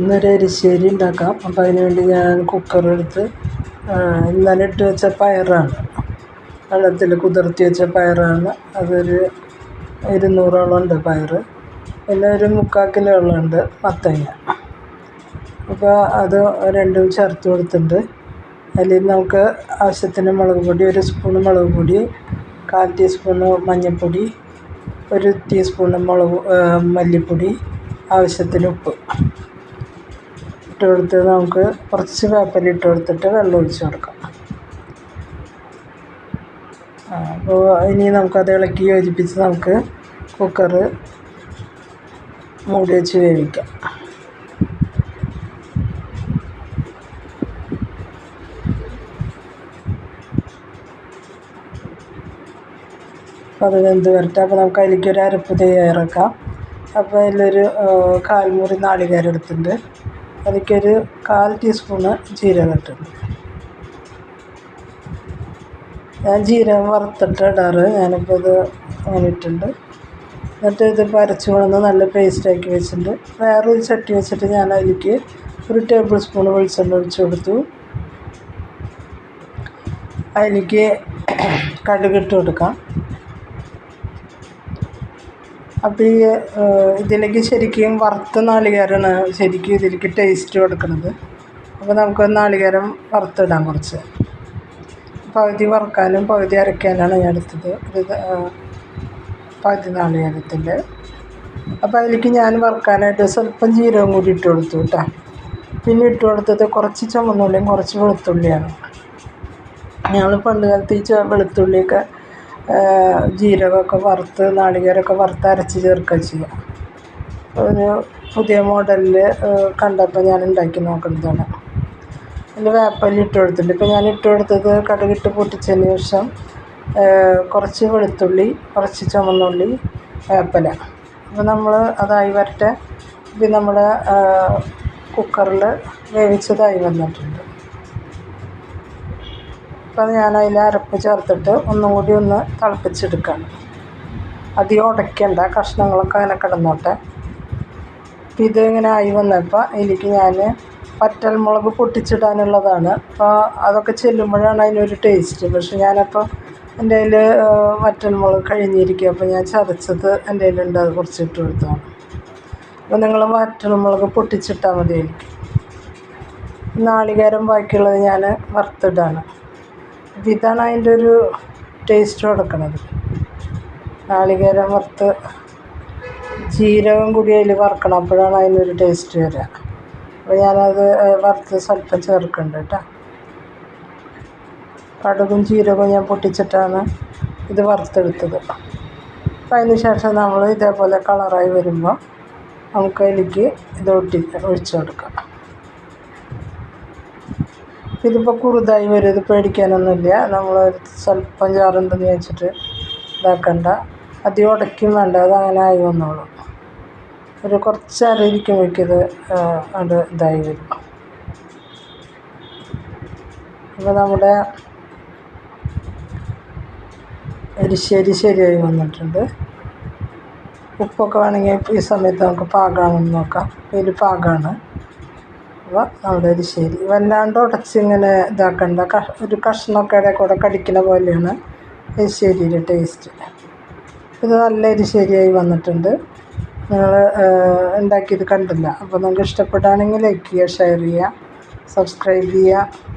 ഇന്നൊരു എരിശ്ശേരി ഉണ്ടാക്കാം. അപ്പം അതിന് വേണ്ടി ഞാൻ കുക്കറെടുത്ത് ഇന്നലെ ഇട്ട് വെച്ച പയറാണ്. വെള്ളത്തിൽ കുതിർത്തി വെച്ച പയറാണ്. അതൊരു ഇരുന്നൂറോളം ഉണ്ട് പയർ. പിന്നെ ഒരു മുക്കാൽ കിലോളം ഉണ്ട് മത്തങ്ങ. അപ്പോൾ അത് രണ്ടും ചേർത്ത് കൊടുത്തിട്ടുണ്ട്. അതിൽ നമുക്ക് ആവശ്യത്തിന് മുളക് പൊടി ഒരു സ്പൂൺ മുളക് പൊടി കാൽ ടീസ്പൂണ് മഞ്ഞൾപ്പൊടി ഒരു ടീസ്പൂണ് മുളക് മല്ലിപ്പൊടി ആവശ്യത്തിന് ഉപ്പ്. ഇട്ട് കൊടുത്ത് നമുക്ക് കുറച്ച് വേപ്പില ഇട്ട് കൊടുത്തിട്ട് വെള്ളം ഒഴിച്ച് കൊടുക്കാം. അപ്പോൾ ഇനി നമുക്കത് ഇളക്കി യോജിപ്പിച്ച് നമുക്ക് കുക്കറ് മൂടി വെച്ച് വേവിക്കാം. അപ്പോൾ അത് വെന്ത് വരട്ടെ. അപ്പോൾ നമുക്ക് അതിലേക്ക് ഒരു അരപ്പ് തയ്യാറാക്കാം അപ്പോൾ അതിലൊരു കാൽമുറി നാളികേരം എടുത്തിട്ടുണ്ട്. അതിലേക്കൊരു കാൽ ടീസ്പൂണ് ജീരകം ഇട്ടിട്ടുണ്ട് ഞാൻ ജീരകം വറുത്തിട്ട് ഇടാറ്. ഞാനിപ്പോൾ ഇത് അങ്ങനെ ഇട്ടിട്ടുണ്ട്. എന്നിട്ട് ഇതിപ്പോൾ അരച്ച് കൊണ്ടുവന്ന് നല്ല പേസ്റ്റാക്കി വെച്ചിട്ടുണ്ട്. വേറൊരു ചട്ടി വെച്ചിട്ട് ഞാൻ അതിലേക്ക് ഒരു ടേബിൾ സ്പൂൺ വെളിച്ചെണ്ണ ഒഴിച്ച് കൊടുത്തു. അതിലേക്ക് കടുകിട്ട് കൊടുക്കാം. അപ്പോൾ ഈ ഇതിലേക്ക് ശരിക്കും വറുത്ത നാളികേരമാണ് ശരിക്കും ഇതിലേക്ക് ടേസ്റ്റ് കൊടുക്കുന്നത്. അപ്പോൾ നമുക്ക് നാളികേരം വറുത്തിടാം കുറച്ച്. പകുതി വറുക്കാനും പകുതി അരയ്ക്കാനാണ് ഞാൻ എടുത്തത്. ഇത് പകുതി നാളികേരത്തിന്റെ. അപ്പോൾ അതിലേക്ക് ഞാൻ വറുക്കാനായിട്ട് സ്വല്പം ജീരകം കൂടി ഇട്ട് കൊടുത്തു കേട്ടോ. പിന്നെ ഇട്ട് കൊടുത്തത് കുറച്ച് ചുമന്നുള്ളിയും കുറച്ച് വെളുത്തുള്ളിയാണ്. ഞങ്ങൾ പണ്ട് കാലത്ത് ഈ വെളുത്തുള്ളിയൊക്കെ ജീരകമൊക്കെ വറുത്ത് നാളികേരമൊക്കെ വറുത്ത് അരച്ച് ചേർക്കുക ചെയ്യുക ഒരു പുതിയ മോഡലിൽ കണ്ടപ്പോൾ ഞാൻ ഉണ്ടാക്കി നോക്കുന്നതാണ്. അതിൽ വേപ്പല്ലി ഇട്ട് കൊടുത്തിട്ടുണ്ട്. ഇപ്പോൾ ഞാൻ ഇട്ട് കൊടുത്തത് കടുകിട്ട് പൊട്ടിച്ചതിന് ശേഷം കുറച്ച് വെളുത്തുള്ളി കുറച്ച് ചുമന്നുള്ളി വേപ്പല. അപ്പോൾ നമ്മൾ അതായി വരട്ടെ. ഇത് നമ്മൾ കുക്കറിൽ വേവിച്ചതായി വന്നിട്ടുണ്ട്. അപ്പം ഞാൻ അതിൽ അരപ്പ് ചേർത്തിട്ട് ഒന്നും കൂടി ഒന്ന് തിളപ്പിച്ചെടുക്കുകയാണ് അധികം ഉടയ്ക്കണ്ട കഷ്ണങ്ങളൊക്കെ അങ്ങനെ കിടന്നോട്ടെ. അപ്പം ഇത് ഇങ്ങനെ ആയി വന്നപ്പോൾ അതിലേക്ക് ഞാൻ പറ്റൽമുളക് പൊട്ടിച്ചിടാനുള്ളതാണ്. അപ്പോൾ അതൊക്കെ ചെല്ലുമ്പോഴാണ് അതിനൊരു ടേസ്റ്റ്. പക്ഷെ ഞാനപ്പോൾ എന്റെ കയ്യിൽ വറ്റൽമുളക് കഴിഞ്ഞിരിക്കുക അപ്പോൾ ഞാൻ ചതച്ചത് എന്റെ കയ്യിലുണ്ട്. അത് കുറച്ച് ഇട്ട് കൊടുത്തതാണ് അപ്പോൾ നിങ്ങൾ വറ്റൽമുളക് പൊട്ടിച്ചിട്ടാൽ മതി എനിക്ക് നാളികേരം ബാക്കിയുള്ളത് ഞാൻ വറുത്തിടാണ്. ഇതാണ് അതിന്റെ ഒരു ടേസ്റ്റ് കൊടുക്കുന്നത് നാളികേരം വറുത്ത് ജീരകം കൂടി അതിൽ വറുക്കണം. അപ്പോഴാണ് അതിനൊരു ടേസ്റ്റ് വരിക. അപ്പോൾ ഞാനത് വറുത്ത് സ്വല്പം ചേർക്കുന്നുണ്ട് കേട്ടോ. കടുകും ജീരകവും ഞാൻ പൊട്ടിച്ചിട്ടാണ് ഇത് വറുത്തെടുത്തത്. അപ്പം അതിന് ശേഷം നമ്മൾ ഇതേപോലെ കളറായി വരുമ്പോൾ നമുക്ക് അതിലേക്ക് ഇത് ഒട്ടി ഒഴിച്ചു കൊടുക്കാം. ഇതിപ്പോൾ കുറുതായി വരും ഇത് പേടിക്കാനൊന്നുമില്ല. നമ്മൾ സ്വല്പം ചാറുണ്ടെന്ന് വെച്ചിട്ട് ഇതാക്കണ്ട. അധികം ഉടയ്ക്കും വേണ്ട അത് അങ്ങനെ ആയി വന്നോളൂ. ഒരു കുറച്ച് അറിയിരിക്കുമ്പോഴേക്കിത് അത് ഇതായി വരും. അപ്പോൾ നമ്മുടെ എരിശ്ശേരി ശരിയായി വന്നിട്ടുണ്ട്. ഉപ്പൊക്കെ വേണമെങ്കിൽ ഈ സമയത്ത് നമുക്ക് പാകമാണെന്ന് നോക്കാം. ഇതിൽ പാകമാണ് അപ്പോൾ ഒരു ശരി. വല്ലാണ്ട് ഉടച്ച് ഇങ്ങനെ ഇതാക്കണ്ട. ഒരു കഷ്ണമൊക്കെ ഇടയിൽ കൂടെ കടിക്കുന്ന പോലെയാണ് എരിശ്ശേരിയുടെ ടേസ്റ്റ് ഇത് നല്ല എരിശ്ശേരിയായി വന്നിട്ടുണ്ട്. നിങ്ങൾ ഉണ്ടാക്കിയത് കണ്ടില്ല. അപ്പോൾ നിങ്ങൾക്ക് ഇഷ്ടപ്പെടുകയാണെങ്കിൽ ലൈക്ക് ചെയ്യുക ഷെയർ ചെയ്യുക സബ്സ്ക്രൈബ് ചെയ്യുക.